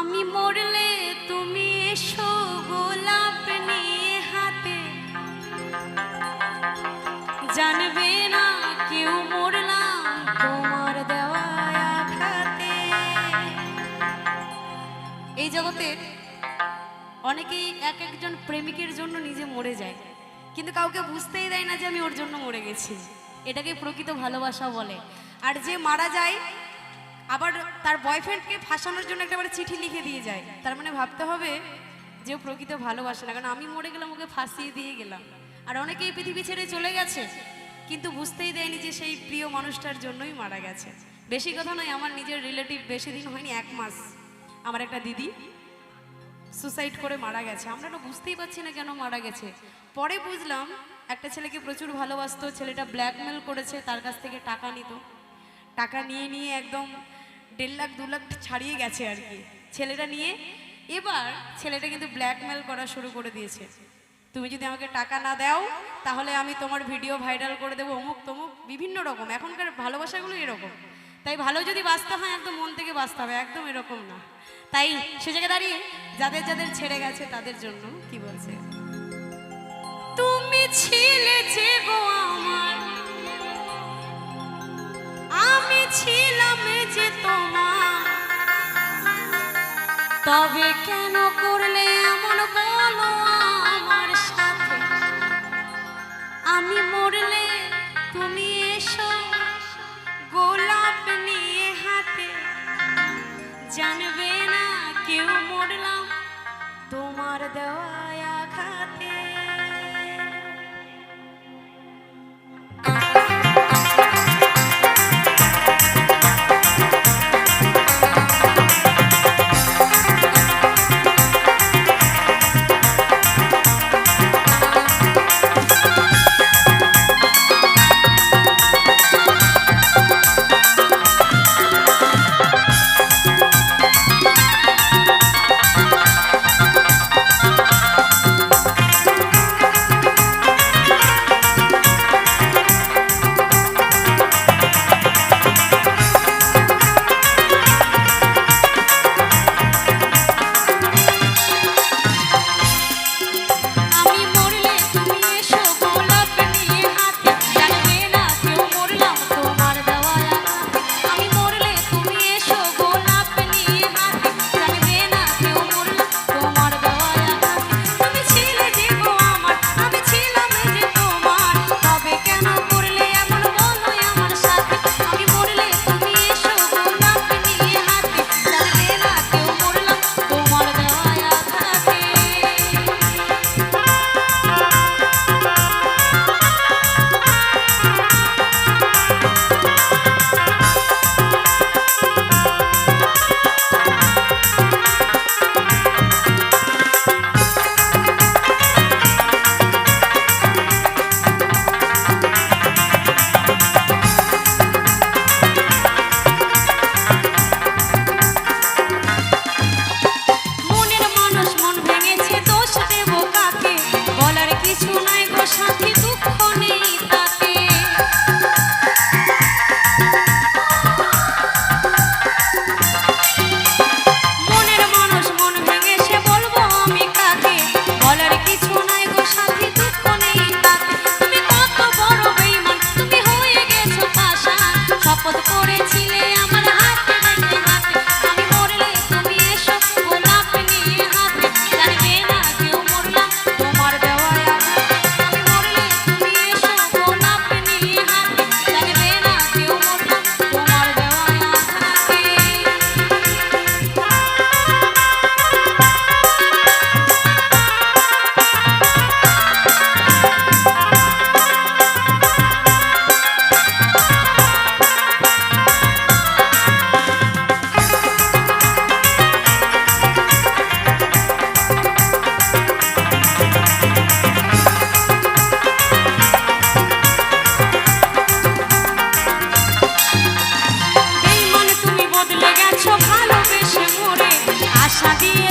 আমি মরলে তুমি এসো গোলাপ নিয়ে হাতে। জানবে না কেউ মরলাম তোমার দেওয়া এই জগতে অনেকেই এক একজন প্রেমিকের জন্য নিজে মরে যায়, কিন্তু কাউকে বুঝতেই দেয় না যে আমি ওর জন্য মরে গেছি। এটাকে প্রকৃত ভালোবাসা বলে। আর যে মারা যায় আবার তার বয়ফ্রেন্ডকে ফাঁসানোর জন্য একটা চিঠি লিখে দিয়ে যায়। তার মানে ভাবতে হবে যে প্রকৃত ভালোবাসে না, কারণ আমি মরে গেলাম, ওকে ফাঁসিয়ে দিয়ে গেলাম। আর অনেকে এই পৃথিবী ছেড়ে চলে গেছে, কিন্তু বুঝতেই দেয়নি যে সেই প্রিয় মানুষটার জন্যই মারা গেছে। বেশি কথা নয়, আমার নিজের রিলেটিভ বেশি দিন হয়নি, এক মাস। আমার একটা দিদি সুসাইড করে মারা গেছে। আমরা তো বুঝতেই পারছি না কেন মারা গেছে। পরে বুঝলাম, একটা ছেলেকে প্রচুর ভালোবাসতো, ছেলেটা ব্ল্যাকমেল করেছে, তার কাছ থেকে টাকা নিত। টাকা নিয়ে নিয়ে একদম দেড় লাখ, দু লাখ ছাড়িয়ে গেছে আর কি। ছেলেটা নিয়ে এবার ছেলেটা কিন্তু ব্ল্যাকমেল করা শুরু করে দিয়েছে। তুমি যদি আমাকে টাকা না দাও, তাহলে আমি তোমার ভিডিও ভাইরাল করে দেবো অমুক তমুক, বিভিন্ন রকম। এখনকার ভালোবাসাগুলো এরকম। তাই ভালো যদি বাঁচতে হয়, একদম মন থেকে বাঁচতে হবে, একদম এরকম না। তাই সে জায়গায় দাঁড়িয়ে যাদের যাদের ছেড়ে গেছে, তাদের জন্য কি বলছে? তুমি ছিলে যে গো আমার। আমি ছিলাম যে তোমার। তবে কেন করলে এমন বলো আমার সাথে? আমি মরলে তুমি এসো গোলাপ নিয়ে হাতে। জানবে না কেউ মরলাম তোমার দেওয়া আঘাতে। সাজিয়ে